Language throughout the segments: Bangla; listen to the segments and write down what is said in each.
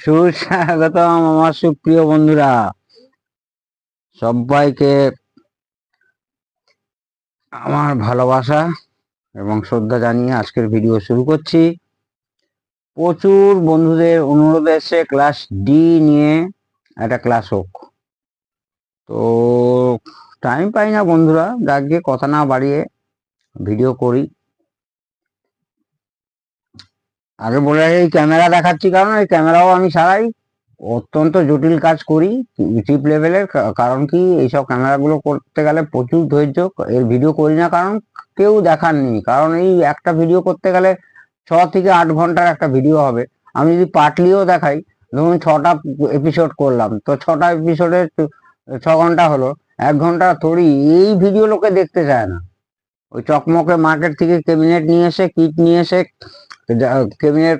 সুস্বাগতম আমার সুপ্রিয় বন্ধুরা। সবাইকে আমার ভালোবাসা এবং শ্রদ্ধা জানিয়ে আজকের ভিডিও শুরু করছি। প্রচুর বন্ধুদের অনুরোধ এসে ক্লাস ডি নিয়ে। একটা ক্লাস হোক। তো টাইম পাই না বন্ধুরা, যাক গিয়ে কথা না বাড়িয়ে ভিডিও করি। আগে বলে এই ক্যামেরা দেখাচ্ছি কারণ এই ক্যামেরাও আমি সারাই। অত্যন্ত জটিল কাজ করি চিপ লেভেলের কারণ কি, এইসব ক্যামেরাগুলো করতে গেলে প্রচুর ধৈর্য, এর ভিডিও করি না কারণ কেউ দেখার নেই। কারণ এই একটা ভিডিও করতে গেলে ছ থেকে আট ঘণ্টার একটা ভিডিও হবে। আমি যদি পার্টলিও দেখাই, ধরুন ছটা এপিসোড করলাম, তো ছটা এপিসোডে ছ ঘণ্টা হলো, এক ঘণ্টা থোড়ি এই ভিডিও লোকে দেখতে চায় না। ওই চকমকে মার্কেট থেকে ক্যাবিনেট নিয়ে এসে কিট নিয়ে এসে ক্যাবিনেট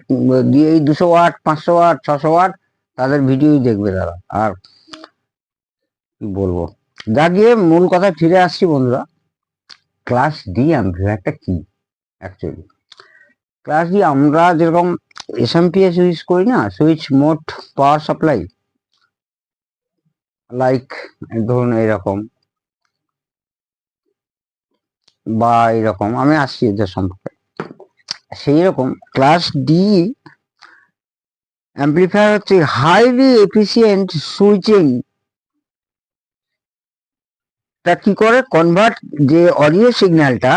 দিয়ে এই দুশো ওয়াট, পাঁচশো ওয়াট, ছশো ওয়াট, তাদের ভিডিওই দেখবে তারা। আর বলব? যা গিয়ে মূল কথা ফিরে আসছি বন্ধুরা। ক্লাস ডি অ্যাম্পলিফায়ারটা কি অ্যাকচুয়ালি ক্লাস ডি আমরা যেরকম এসএমপিএস ইউজ করি না সুইচ মোট পাওয়ার সাপ্লাই লাইক ধরুন এরকম বা এরকম আমি আসছি এদের সম্পর্কে। সেই রকম ক্লাস ডি অ্যাম্পলিফায়ার হচ্ছে হাইলি এফিসিয়েন্ট সুইচিং তা কি করে? কনভার্ট যে অডিও সিগন্যালটা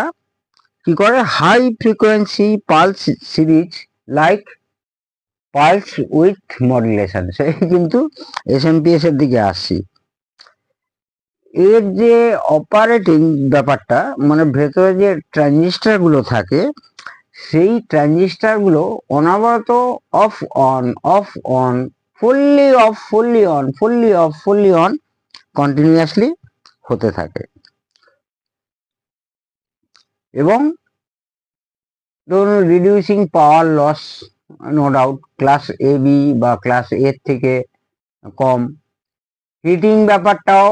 কি করে? High frequency pulse series like pulse with modulation সেই কিন্তু এসএমপিএস এর দিকে আসছি। এর যে অপারেটিং ব্যাপারটা মানে ভেতরে যে ট্রানজিস্টারগুলো থাকে সেই ট্রানজিস্টারগুলো অনবরত off on off on fully off fully on fully off fully on continuously হতে থাকে। এবং ধরুন reducing power loss no doubt class A B বা ক্লাস এর থেকে কম। হিটিং ব্যাপারটাও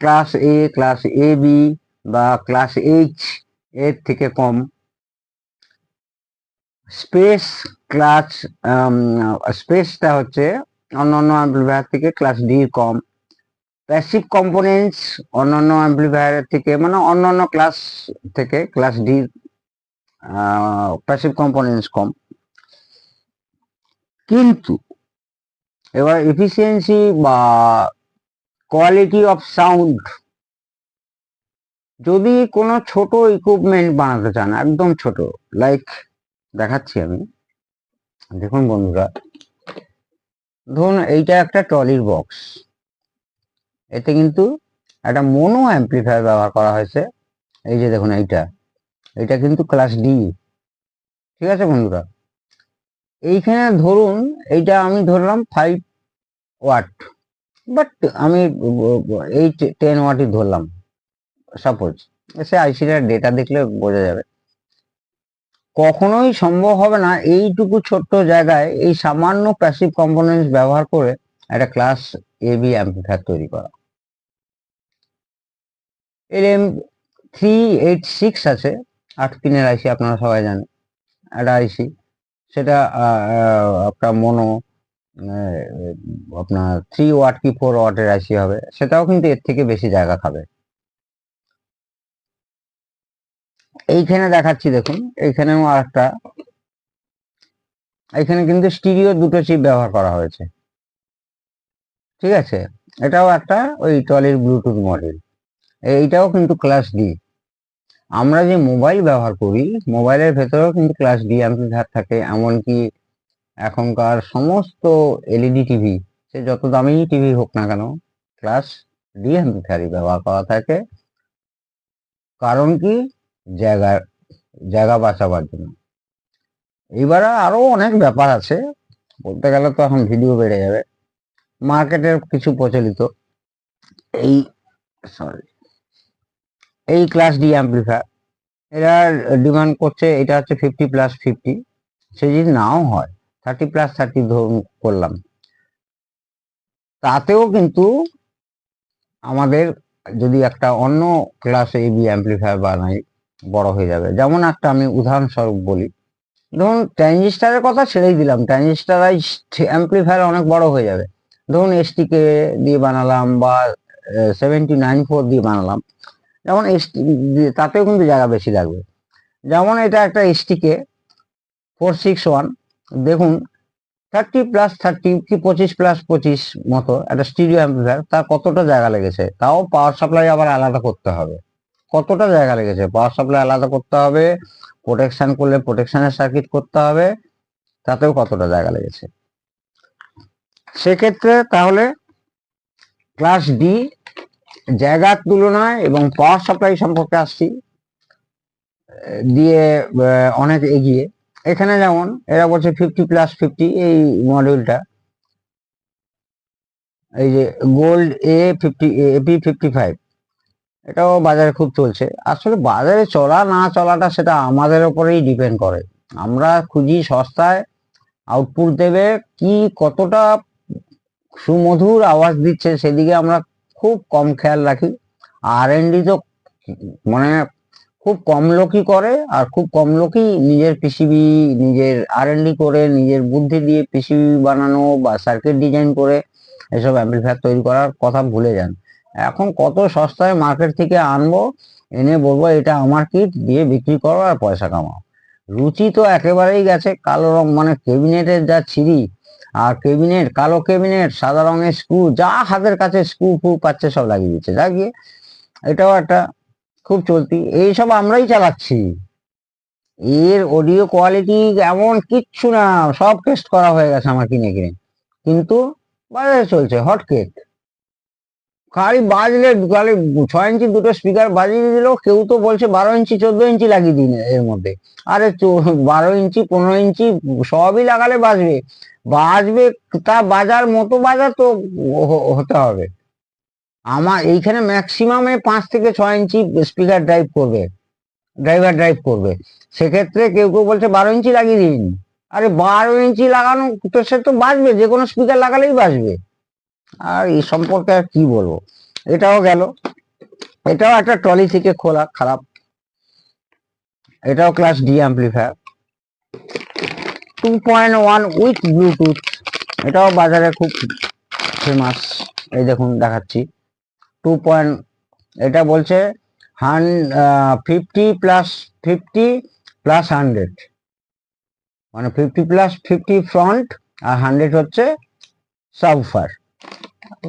class A class A B বা ক্লাস এইচ এর থেকে কম। স্পেস ক্লাস স্পেসটা হচ্ছে অন্যান্য অ্যাম্পলিফায়ার থেকে ক্লাস ডি কম প্যাসিভ কম্পোনেন্টস অন্যান্য অ্যাম্পলিফায়ারের থেকে মানে অন্যান্য ক্লাস থেকে ক্লাস ডি প্যাসিভ কম্পোনেন্টস কম কিন্তু এবার এফিসিয়েন্সি বা কোয়ালিটি অফ সাউন্ড যদি কোনো ছোট ইকুইপমেন্ট বানাতে চান, একদম ছোট লাইক দেখাচ্ছি আমি। দেখুন বন্ধুরা, ধরুন এইটা একটা ট্রলির বক্স। এতে কিন্তু একটা মোনো অ্যাম্পলিফায়ার ব্যবহার করা হয়েছে। এই যে দেখুন এইটা এটা কিন্তু ক্লাস ডি। ঠিক আছে বন্ধুরা? এইখানে ধরুন এইটা আমি ধরলাম ফাইভ ওয়াট বাট আমি এই টেন ওয়াটই ধরলাম। সাপোজ সে আইসিটার ডেটা দেখলে বোঝা যাবে। কখনোই সম্ভব হবে না এইটুকু ছোট্ট জায়গায় এই সামান্য প্যাসিভ কম্পোনেন্টস ব্যবহার করে একটা ক্লাস এ বি অ্যাম্পলিফায়ার তৈরি করা। এর এম থ্রি এইট সিক্স আছে, আট পিনের আইসি আপনারা সবাই জানেন। একটা আইসি সেটা আপনার মনো আপনার থ্রি ওয়াট কি ফোর ওয়াটের আইসি হবে, সেটাও কিন্তু এর থেকে বেশি জায়গা খাবে। এইখানে দেখাচ্ছি দেখুন, এইখানেও আর একটা এখানে কিন্তু স্টিরিও দুটো চিপ ব্যবহার করা হয়েছে। ঠিক আছে? এটাও একটা ওই টলির ব্লুটুথ মডেল। এইটাও কিন্তু ক্লাস ডি আমরা যে মোবাইল ব্যবহার করি, মোবাইলের ভেতরেও কিন্তু ক্লাস ডি অ্যাম্পলিফায়ার থাকে, এমনকি এখনকার সমস্ত এলইডি টিভি সে যত দামি টিভি হোক না কেন ক্লাস ডি অ্যাম্পলিফায়ারই ব্যবহার করা থাকে। কারণ কি? জায়গা জায়গা বাঁচাবার জন্য। এইবারে আরও অনেক ব্যাপার আছে, বলতে গেলে তো এখন ভিডিও বেড়ে যাবে। মার্কেটের কিছু প্রচলিত, এই সরি এই ক্লাস ডি অ্যাম্পলিফায়ার এরা ডিমান্ড করছে, এটা হচ্ছে ফিফটি প্লাস ফিফটি সে যদি নাও হয় থার্টি প্লাস থার্টি ধরুন করলাম। তাতেও কিন্তু আমাদের যদি একটা অন্য ক্লাস এ বি অ্যাম্পলিফায়ার বানাই বড় হয়ে যাবে। যেমন একটা আমি উদাহরণস্বরূপ বলি। ধরুন ট্রানজিস্টারের কথা ছেড়েই দিলাম। ট্রানজিস্টারাইজ অ্যাম্পলিফায়ার অনেক বড় হয়ে যাবে। ধরুন এসটিকে দিয়ে বানালাম বা সেভেন্টি নাইন ফোর দিয়ে বানালাম। যেমন এসটি তাতেও কিন্তু জায়গা বেশি লাগবে। যেমন এটা একটা এসটিকে ফোর সিক্স ওয়ান দেখুন থার্টি প্লাস থার্টি কি পঁচিশ প্লাস পঁচিশ মতো একটা স্টিরিও অ্যাম্পলিফায়ার, তার কতটা জায়গা লেগেছে? তাও পাওয়ার সাপ্লাই আবার আলাদা করতে হবে। কতটা জায়গা লেগেছে? পাওয়ার সাপ্লাই আলাদা করতে হবে প্রোটেকশন করলে প্রোটেকশনের সার্কিট করতে হবে, তাতেও কতটা জায়গা লেগেছে? সেক্ষেত্রে তাহলে ক্লাস ডি জায়গার তুলনায় এবং পাওয়ার সাপ্লাই সম্পর্কে আসছি, দিয়ে অনেক এগিয়ে। এখানে যেমন এরা বলছে ফিফটি প্লাস ফিফটি এই মডিউলটা এই যে gold A fifty AP fifty five এটাও বাজারে খুব চলছে। আসলে বাজারে চলা না চলাটা সেটা আমাদের উপরেই ডিপেন্ড করে। আমরা খুঁজি সস্তায় আউটপুট দেবে, কি কতটা সুমধুর আওয়াজ দিচ্ছে সেদিকে আমরা খুব কম খেয়াল রাখি। আর এনডি তো মানে খুব কম লোকই করে আর খুব কম লোকই নিজের পিসিবি নিজের আর ডি করে, নিজের বুদ্ধি দিয়ে পিসিবি বানানো বা সার্কিট ডিজাইন করে এসব অ্যাম্পলিফায়ার তৈরি করার কথা ভুলে যান। এখন কত সস্তায় মার্কেট থেকে আনব? এনে বলব, এটা আমার কিট দিয়ে বিক্রি করো আর পয়সা কামাও। রুচি তো একেবারেই গেছে, কালো রং মানে কেবিনেটের যা ছিঁড়ি, আর কেবিনেট কালো কেবিনেট সাদা রঙের স্ক্রু যা হাতের কাছে স্ক্রু ফু পাচ্ছে, সব লাগিয়ে দিচ্ছে। লাগিয়ে এটাও একটা খুব চলতি। এইসব আমরাই চালাচ্ছি। এর অডিও কোয়ালিটি এমন কিচ্ছু না, সব টেস্ট করা হয়ে গেছে আমার কিনে কিনে। কিন্তু বাজারে চলছে হটকেক খালি বাজলে খালি ছয় ইঞ্চি দুটো স্পিকার বাজিয়ে দিল, কেউ তো বলছে বারো ইঞ্চি, চোদ্দ ইঞ্চি লাগিয়ে দিন এর মধ্যে। আরে বারো ইঞ্চি, পনেরো ইঞ্চি সবই লাগালে বাজবে। বাজবে তা বাজার, মতো বাজার তো হতে হবে। আমার এইখানে ম্যাক্সিমামে পাঁচ থেকে ছয় ইঞ্চি স্পিকার ড্রাইভ করবে ড্রাইভার ড্রাইভ করবে। সেক্ষেত্রে কেউ কেউ বলছে বারো ইঞ্চি লাগিয়ে দিন। আরে বারো ইঞ্চি লাগানো, তো সে তো বাজবে, যে কোনো স্পিকার লাগালেই বাজবে। আর এই সম্পর্কে আর কি বলব? এটাও গেল। এটাও একটা ট্রলি থেকে খোলা, খারাপ। এটাও class D amplifier two point one with Bluetooth এটাও বাজারে খুব ফেমাস এই দেখুন, দেখাচ্ছি। টু পয়েন্ট এটা বলছে hun fifty plus fifty plus hundred মানে ফিফটি প্লাস ফিফটি ফ্রন্ট আর হান্ড্রেড হচ্ছে সাবফার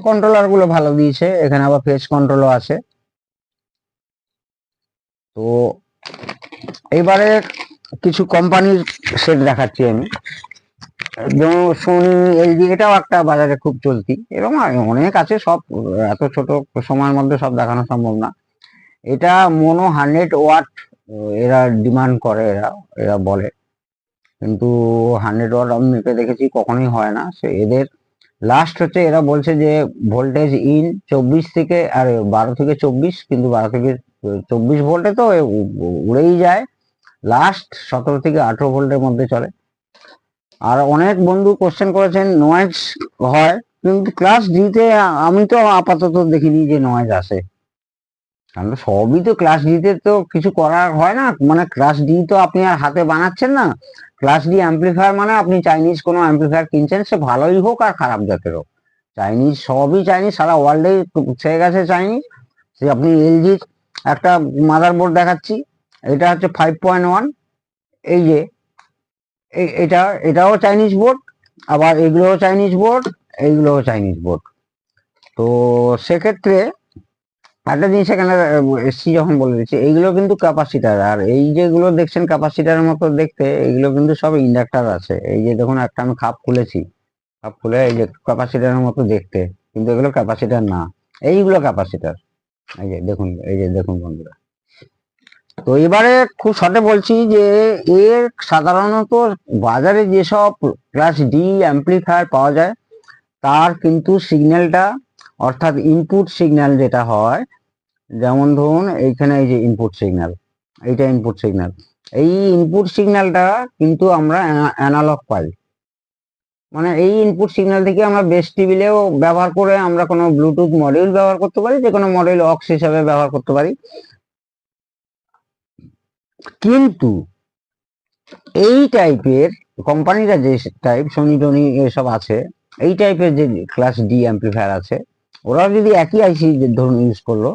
কন্ট্রোলারগুলো ভালো দিয়েছে, এখানে আবার ফেস কন্ট্রোলও আছে। তো এবারে কিছু কোম্পানির সেট দেখাচ্ছি আমি। যেমন সোনি এলজি এটাও একটা বাজারে খুব চলতি। এবং অনেক আছে, সব এত ছোট সময়ের মধ্যে সব দেখানো সম্ভব না। এটা মোনো হান্ড্রেড ওয়াট এরা ডিমান্ড করে, এরা এরা বলে। কিন্তু হান্ড্রেড ওয়াট আমি মেপে দেখেছি, কখনোই হয় না। সে এদের লাস্ট হচ্ছে এরা বলছে যে ভোল্টেজ ইন চব্বিশ থেকে, আর বারো থেকে চব্বিশ, কিন্তু বারো থেকে চব্বিশ ভোল্টে তো উড়েই যায়। লাস্ট সতেরো থেকে আঠেরো ভোল্টের মধ্যে চলে। আর অনেক বন্ধু কোশ্চেন করেছেন নয়েজ হয়, কিন্তু ক্লাস ডিতে আমি তো আপাতত দেখিনি যে নয়েজ আসে। কারণ সবই তো ক্লাস ডিতে তো কিছু করার হয় না। মানে ক্লাস ডি তো আপনি আর হাতে বানাচ্ছেন না। ক্লাস ডি অ্যাম্পলিফায়ার মানে আপনি চাইনিজ কোনো অ্যাম্পলিফায়ার কিনছেন, সে ভালোই হোক আর খারাপ জাতের হোক। চাইনিজ সবই চাইনিজ সারা ওয়ার্ল্ডে ছেয়ে গেছে চাইনিজ সে আপনি এলজির একটা মাদার বোর্ড দেখাচ্ছি, এটা হচ্ছে ফাইভ পয়েন্ট ওয়ান এই যে এটা, এটাও চাইনিজ বোর্ড আবার এগুলোও চাইনিজ বোর্ড এইগুলোও চাইনিজ বোর্ড তো সেক্ষেত্রে একটা জিনিস এখানে এসছি যখন বলে দিচ্ছি, এইগুলো কিন্তু ক্যাপাসিটার আর এই যেগুলো দেখছেন ক্যাপাসিটারের মতো দেখতে, এইগুলো কিন্তু সব ইন্ডাক্টার আছে। এই যে দেখুন, একটা আমি খাপ খুলেছি। খাপ খুলে এই যে ক্যাপাসিটারের মতো দেখতে, কিন্তু এগুলো ক্যাপাসিটার না। এইগুলো ক্যাপাসিটার এই যে দেখুন, এই যে দেখুন বন্ধুরা। তো এবারে খুব শর্টে বলছি যে, এর সাধারণত বাজারে যেসব ক্লাস ডি অ্যাম্পলিফায়ার পাওয়া যায়, তার কিন্তু সিগন্যালটা অর্থাৎ ইনপুট সিগন্যাল যেটা হয়, যেমন ধরুন এইখানে এই যে ইনপুট সিগন্যাল এইটা ইনপুট সিগন্যাল এই ইনপুট সিগন্যালটা কিন্তু আমরা অ্যানালগ পাই। মানে এই ইনপুট সিগন্যাল থেকে আমরা বেস টেবিলেও ব্যবহার করে আমরা কোনো ব্লুটুথ মডিউল ব্যবহার করতে পারি, যে কোনো মডিউল অক্স হিসাবে ব্যবহার করতে পারি। কিন্তু এই টাইপের কোম্পানিরা যে টাইপ সোনি টোনি এসব আছে, এই টাইপের যে ক্লাস ডি অ্যাম্পলিফায়ার আছে ওরা যদি একই আইসি ধরুন ইউজ করল,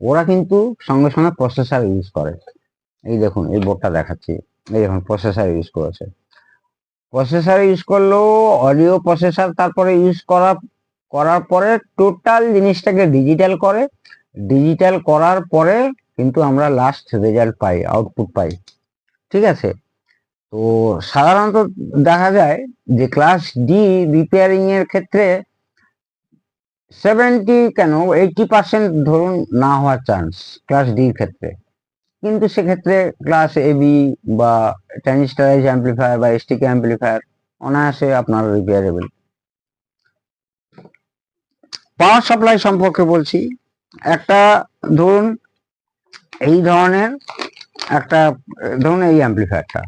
ওরা কিন্তু সঙ্গে সঙ্গে প্রসেসার ইউজ করে। এই দেখুন, এই বোর্ডটা দেখাচ্ছি। এই দেখুন প্রসেসার ইউজ করেছে। প্রসেসার ইউজ করল অডিও প্রসেসার তারপরে ইউজ করা, করার পরে টোটাল জিনিসটাকে ডিজিটাল করে। ডিজিটাল করার পরে কিন্তু আমরা লাস্ট রেজাল্ট পাই আউটপুট পাই। ঠিক আছে? তো সাধারণত দেখা যায় যে ক্লাস ডি রিপেয়ারিং এর ক্ষেত্রে সেভেন্টি কেন? এইটি পার্সেন্ট ধরুন না হওয়ার চান্স ক্লাস ডির ক্ষেত্রে। কিন্তু সেক্ষেত্রে ক্লাস এ বি বা ট্রানজিস্টারাইজ অ্যাম্পলিফায়ার বা এসটিকে অ্যাম্পলিফায়ার অনায়াসে আপনার রিপেয়ারেবল পাওয়ার সাপ্লাই সম্পর্কে বলছি। একটা ধরুন এই ধরনের একটা, ধরুন এই অ্যাম্পলিফায়ারটা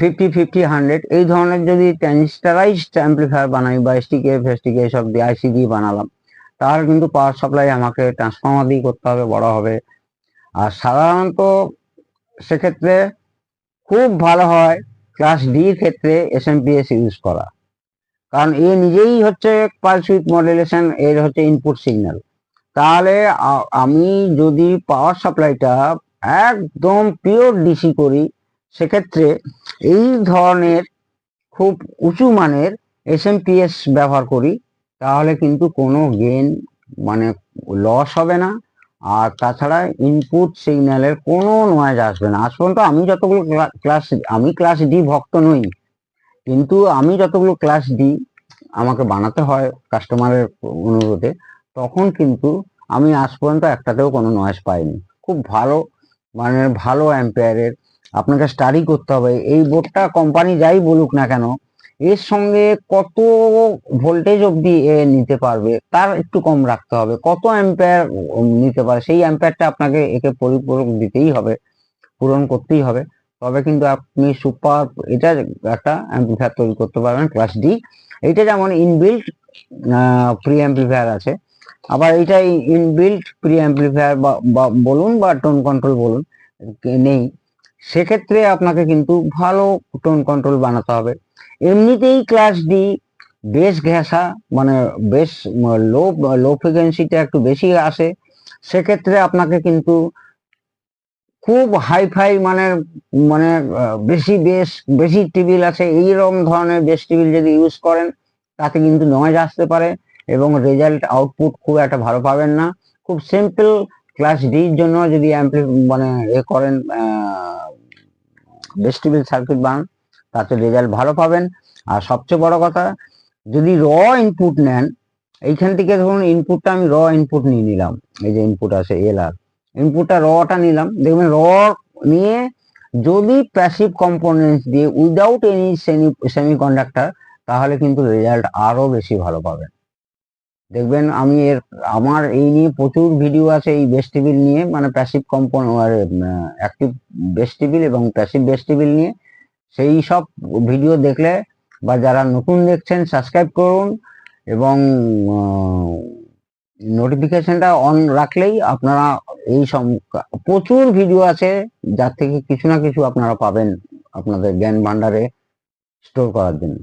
ফিফটি ফিফটি হান্ড্রেড এই ধরনের যদি ট্রানজিস্টারাইজড অ্যাম্পলিফায়ার বানাই বা এসটিকে ফেস্টিকে সব দিয়ে আইসি দিয়ে বানালাম, তাহলে কিন্তু পাওয়ার সাপ্লাই আমাকে ট্রান্সফর্মার দিয়ে করতে হবে, বড় হবে। আর সাধারণত সেক্ষেত্রে খুব ভালো হয় ক্লাস ডির ক্ষেত্রে S M P S use করা। কারণ এ নিজেই হচ্ছে পালস উইথ মডেলেশন এর হচ্ছে ইনপুট সিগন্যাল তাহলে আমি যদি পাওয়ার সাপ্লাইটা একদম পিওর ডিসি করি, সেক্ষেত্রে এই ধরনের খুব উঁচু মানের এস এম পি এস ব্যবহার করি, তাহলে কিন্তু কোনো গেন মানে লস হবে না। আর তাছাড়া ইনপুট সিগন্যালের কোনো নয়েজ আসবে না। আজ পর্যন্ত আমি যতগুলো ক্লাস আমি ক্লাস ডি ভক্ত নই, কিন্তু আমি যতগুলো ক্লাস ডি আমাকে বানাতে হয় কাস্টমারের অনুরোধে, তখন কিন্তু আমি আজ পর্যন্ত একটাতেও কোনো নয়েজ পাইনি। খুব ভালো মানে ভালো অ্যাম্পেয়ারের আপনাকে স্টাডি করতে হবে। এই বোর্ডটা কোম্পানি যাই বলুক না কেন, এর সঙ্গে কত ভোল্টেজ অবধি এ নিতে পারবে, তার একটু কম রাখতে হবে। কত অ্যাম্পেয়ার নিতে পারে, সেই অ্যাম্পেয়ারটা আপনাকে একে পরিপূরক দিতেই হবে, পূরণ করতেই হবে। তবে কিন্তু আপনি সুপার এটা একটা অ্যাম্পলিফায়ার তৈরি করতে পারবেন ক্লাস ডি এইটা যেমন ইনবিল্ট প্রি অ্যাম্পলিফায়ার আছে। আবার এইটা ইনবিল্ট প্রি অ্যাম্পলিফায়ার বা বলুন বা টোন কন্ট্রোল বলুন, নেই। সেক্ষেত্রে আপনাকে কিন্তু ভালো টোন কন্ট্রোল বানাতে হবে। এমনিতেই ক্লাস ডি বেশ ঘেঁষা মানে বেশ লো লো ফ্রিকোয়েন্সিটা একটু বেশি আসে। সেক্ষেত্রে আপনাকে কিন্তু খুব হাই ফাই মানে মানে বেশি বেশ, বেশি টিবিল আছে এইরকম ধরনের বেশ টিবিল যদি ইউজ করেন, তাতে কিন্তু নয়েজ আসতে পারে এবং রেজাল্ট আউটপুট খুব একটা ভালো পাবেন না। খুব সিম্পল ক্লাস ডির জন্য যদি অ্যাম্পলি মানে এ করেন ভেস্টিবল সার্কিট বান তাতে রেজাল্ট ভালো পাবেন। আর সবচেয়ে বড় কথা, যদি র ইনপুট নেন, এইখান থেকে ধরুন ইনপুটটা আমি র ইনপুট নিয়ে নিলাম, এই যে ইনপুট আছে এল আর ইনপুটটা রটা নিলাম, দেখবেন র নিয়ে যদি প্যাসিভ কম্পোনেন্টস দিয়ে উইদাউট এনি সেমি কন্ডাক্টর তাহলে কিন্তু রেজাল্ট আরও বেশি ভালো পাবেন। দেখবেন আমি এর, আমার এই নিয়ে প্রচুর ভিডিও আছে এই বেস্টিবিল নিয়ে মানে প্যাসিভ কম্পন আর অ্যাক্টিভ বেস্টিবিল এবং প্যাসিভ বেস্টিবিল নিয়ে। সেই সব ভিডিও দেখলে বা যারা নতুন দেখছেন সাবস্ক্রাইব করুন এবং নোটিফিকেশনটা অন রাখলেই আপনারা এই সব প্রচুর ভিডিও আছে যার থেকে কিছু না কিছু আপনারা পাবেন আপনাদের জ্ঞান ভান্ডারে স্টোর করার জন্য।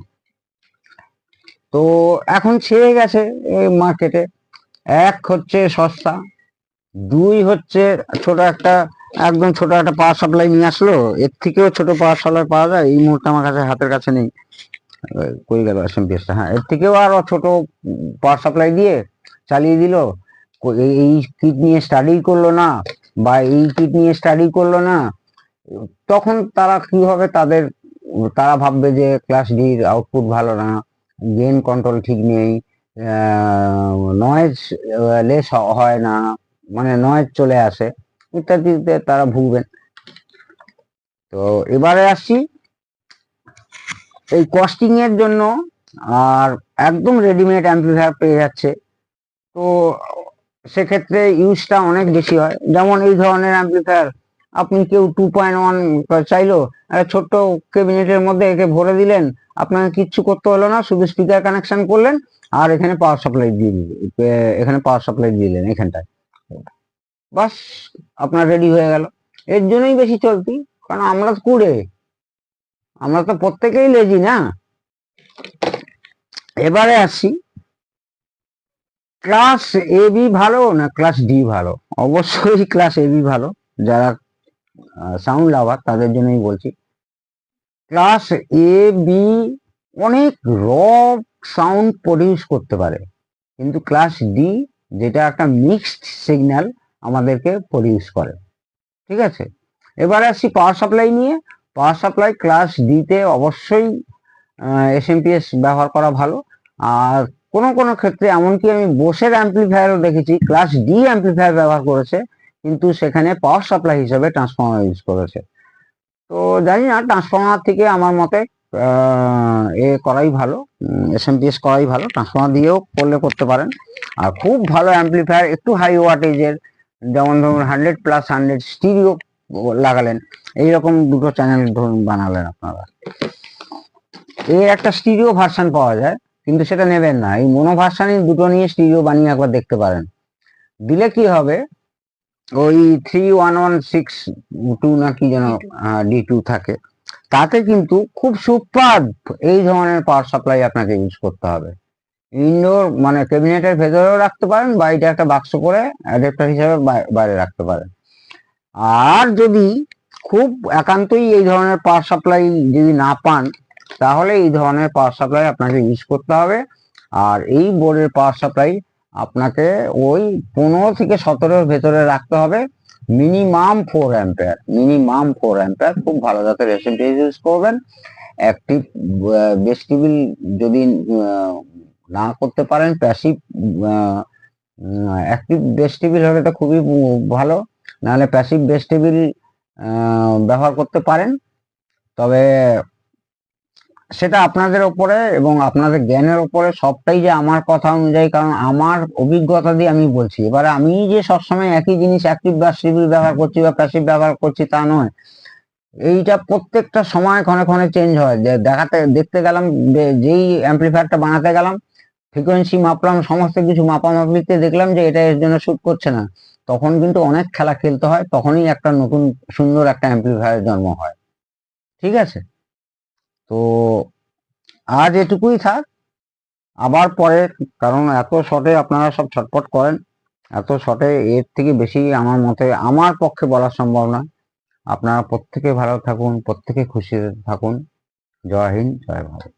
তো এখন ছেড়ে গেছে এই মার্কেটে এক হচ্ছে সস্তা, দুই হচ্ছে ছোট একটা, একদম ছোট একটা পাওয়ার সাপ্লাই নিয়ে আসলো। এর থেকেও ছোট পাওয়ার সাপ্লাই পাওয়া যায়, এই মুহূর্তে আমার কাছে হাতের কাছে নেই। কই গেল এসএমপিএসটা হ্যাঁ এর থেকেও আরও ছোট পাওয়ার সাপ্লাই দিয়ে চালিয়ে দিল। এই এই কিট নিয়ে স্টাডি করল না, বা এই কিট নিয়ে স্টাডি করল না, তখন তারা কি হবে তাদের, তারা ভাববে যে ক্লাস ডির আউটপুট ভালো না। গেন কন্ট্রোল ঠিক নেই নয়েজ লেস হয় না মানে নয়েজ চলে আসে ইত্যাদিতে তারা ভুগবেন। তো এবারে আসছি, এই কস্টিং এর জন্য আর একদম রেডিমেড অ্যাম্পলিফায়ার পেয়ে যাচ্ছে। তো সেক্ষেত্রে ইউজটা অনেক বেশি হয়। যেমন এই ধরনের অ্যাম্পলিফায়ার আপনি কেউ টু পয়েন্ট ওয়ান চাইলো, একটা ছোট্ট ক্যাবিনেটের মধ্যে একে ভরে দিলেন, আপনাকে কিচ্ছু করতে হলো না, শুধু স্পিকার কানেকশন করলেন, আর এখানে পাওয়ার সাপ্লাই দিয়ে এখানে পাওয়ার সাপ্লাই দিলেন এখানটায়। বাস, আপনার রেডি হয়ে গেল। এর জন্যই বেশি চলতি, কারণ আমরা কুড়ে। আমরা তো প্রত্যেকেই লেজি না। এবারে আসি। ক্লাস এ বি ভালো না ক্লাস ডি ভালো? অবশ্যই ক্লাস এ বি ভালো। যারা সাউন্ড লাভার তাদের জন্যই বলছি। ক্লাস এ বি অনেক র সাউন্ড প্রডিউস করতে পারে। কিন্তু ক্লাস ডি যেটা একটা মিক্সড সিগন্যাল আমাদেরকে প্রডিউস করে। ঠিক আছে? এবারে আসছি পাওয়ার সাপ্লাই নিয়ে। পাওয়ার সাপ্লাই ক্লাস ডিতে অবশ্যই এসএমপিএস ব্যবহার করা ভালো। আর কোনো কোনো ক্ষেত্রে এমনকি আমি বোসের অ্যাম্পলিফায়ারও দেখেছি। ক্লাস ডি অ্যাম্পলিফায়ার ব্যবহার করেছে। কিন্তু সেখানে পাওয়ার সাপ্লাই হিসেবে ট্রান্সফর্মার ইউজ করেছে। তো জানি না ট্রান্সফর্মার থেকে আমার মতে এ করাই ভালো এস এসএমপিএস করাই ভালো ট্রান্সফর্মার দিয়েও করলে করতে পারেন। আর খুব ভালো অ্যাম্পলিফায়ার একটু হাই ওয়াটেজের যেমন ধরুন হান্ড্রেড প্লাস হান্ড্রেড স্টিরিও লাগালেন, এইরকম দুটো চ্যানেল ধরুন বানালেন আপনারা। এর একটা স্টিরিও ভার্সান পাওয়া যায়, কিন্তু সেটা নেবেন না। এই মোনো ভার্সানই দুটো নিয়ে স্টিরিও বানিয়ে একবার দেখতে পারেন। দিলে কি হবে ওই three one one six two না কি যেন ডি টু থাকে। তাতে কিন্তু খুব সুপার এই ধরনের পাওয়ার সাপ্লাই আপনাকে ইউজ করতে হবে। ইনডোর মানে ক্যাবিনেটের ভেতরেও রাখতে পারেন বা এটা একটা বাক্স করে অ্যাডাপ্টার হিসাবে বাই- বাইরে রাখতে পারেন। আর যদি খুব একান্তই এই ধরনের পাওয়ার সাপ্লাই যদি না পান তাহলে এই ধরনের পাওয়ার সাপ্লাই আপনাকে ইউজ করতে হবে। আর এই বোর্ডের পাওয়ার সাপ্লাই আপনাকে ওই পনেরো থেকে সতেরোর ভেতরে রাখতে হবে minimum four ampere minimum four ampere খুব ভালো জাতের এসএমপিএস ইউজ করবেন। অ্যাক্টিভ বেস্টিবিল যদি না করতে পারেন প্যাসিভ অ্যাক্টিভ বেস্টিবিল হলে তো খুবই ভালো। নাহলে প্যাসিভ বেস্টিবিল ব্যবহার করতে পারেন। তবে সেটা আপনাদের ওপরে এবং আপনাদের জ্ঞানের ওপরে সবটাই যে আমার কথা অনুযায়ী, কারণ আমার অভিজ্ঞতা দিয়ে আমি বলছি। এবারে আমি যে সবসময় একই জিনিস অ্যাক্টিভ বা সিভিল ব্যবহার করছি বা প্যাসিভ ব্যবহার করছি তা নয়। এইটা প্রত্যেকটা সময় ক্ষণে ক্ষণে চেঞ্জ হয়। দেখাতে, দেখতে গেলাম যেই অ্যাম্পলিফায়ারটা বানাতে গেলাম ফ্রিকোয়েন্সি মাপলাম, সমস্ত কিছু মাপামাপিতে দেখলাম যে এটা এর জন্য শ্যুট করছে না। তখন কিন্তু অনেক খেলা খেলতে হয়, তখনই একটা নতুন, সুন্দর একটা অ্যাম্পলিফায়ার জন্ম হয়। ঠিক আছে? তো আজ এটুকুই থাক। আবার পরে, কারণ এত শর্টে আপনারা সব ছটপট করেন। এত শর্টে এর থেকে বেশি আমার মতে, আমার পক্ষে বলা সম্ভব না। আপনারা প্রত্যেকে ভালো থাকুন, প্রত্যেকে খুশি থাকুন। জয় হিন্দ, জয় ভারত।